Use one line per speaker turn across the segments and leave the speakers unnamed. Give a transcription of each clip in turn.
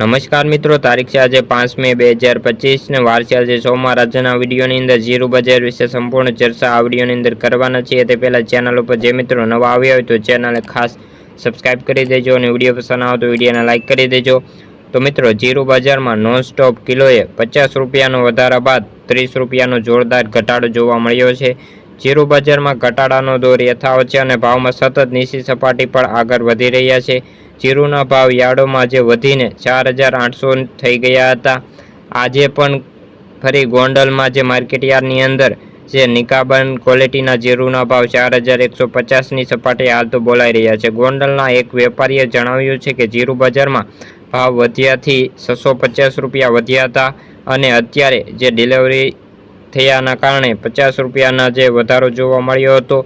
નમસ્કાર મિત્રો, તારીખ છે આજે પાંચ મે બે હજાર પચીસ ને વાર છે આજે સોમવાર. રાજ્યના વિડીયોની અંદર જીરો બજાર વિશે સંપૂર્ણ ચર્ચા આ વિડીયોની અંદર કરવાના છીએ. તે પહેલાં ચેનલ ઉપર જે મિત્રો નવા આવ્યા હોય તો ચેનલને ખાસ સબસ્ક્રાઇબ કરી દેજો અને વીડિયો પસંદ આવે તો વિડીયોને લાઇક કરી દેજો. તો મિત્રો, ઝીરો બજારમાં નોન સ્ટોપ કિલોએ પચાસ રૂપિયાનો વધારા બાદ ત્રીસ રૂપિયાનો જોરદાર ઘટાડો જોવા મળ્યો છે. જીરું બજારમાં ઘટાડાનો દોર યથાવત છે અને ભાવમાં સતત નીચી સપાટી પર આગળ વધી રહ્યા છે. જીરુના ભાવ યાર્ડોમાં જે વધીને ચાર હજાર આઠસો થઈ ગયા હતા. આજે પણ ફરી ગોંડલમાં જે માર્કેટયાર્ડની અંદર જે નિકાબન ક્વોલિટીના જીરુના ભાવ ચાર હજાર એકસો પચાસની સપાટે હાલ તો બોલાઈ રહ્યા છે. ગોંડલના એક વેપારીએ જણાવ્યું છે કે જીરુ બજારમાં ભાવ વધ્યાથી છસો પચાસ રૂપિયા વધ્યા હતા અને અત્યારે જે ડિલિવરી થયાના કારણે પચાસ રૂપિયાના જે વધારો જોવા મળ્યો હતો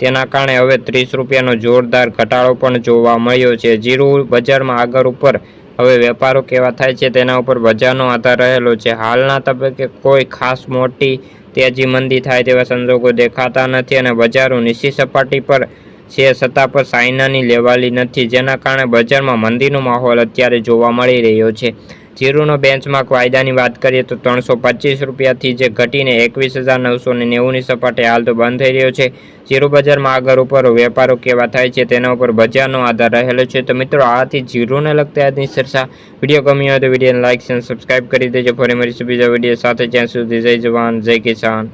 તેના કારણે હવે ત્રીસ રૂપિયાનો જોરદાર ઘટાડો પણ જોવા મળ્યો છે. જીરું બજારમાં આગળ ઉપર હવે વેપારો કેવા થાય છે તેના ઉપર બજારનો આધાર રહેલો છે. હાલના તબક્કે કોઈ ખાસ મોટી તેજી મંદી થાય તેવા સંજોગો દેખાતા નથી અને બજારો નીચી સપાટી પર છે છતાં પર સાઇનાની લેવાલી નથી. જેના કારણે બજારમાં મંદીનો માહોલ અત્યારે જોવા મળી રહ્યો છે. જીરુનો બેન્ચમાર્ક વાયદાની વાત કરીએ તો ત્રણસો પચીસ રૂપિયાથી જે ઘટીને એકવીસ હજાર નવસો ને નેવુંની સપાટે હાલ તો બંધ થઈ રહ્યો છે. જીરુ બજારમાં આગળ ઉપર વેપારો કેવા થાય છે તેના ઉપર બજારનો આધાર રહેલો છે. તો મિત્રો, આથી જીરુને લગતી આજની ચર્ચા. વીડિયો ગમી હોય તો વિડીયોને લાઇક અને સબસ્ક્રાઇબ કરી દેજો. ફરી મળીશું બીજા વીડિયો સાથે. જ્યાં સુધી જય જવાન, જય કિસાન.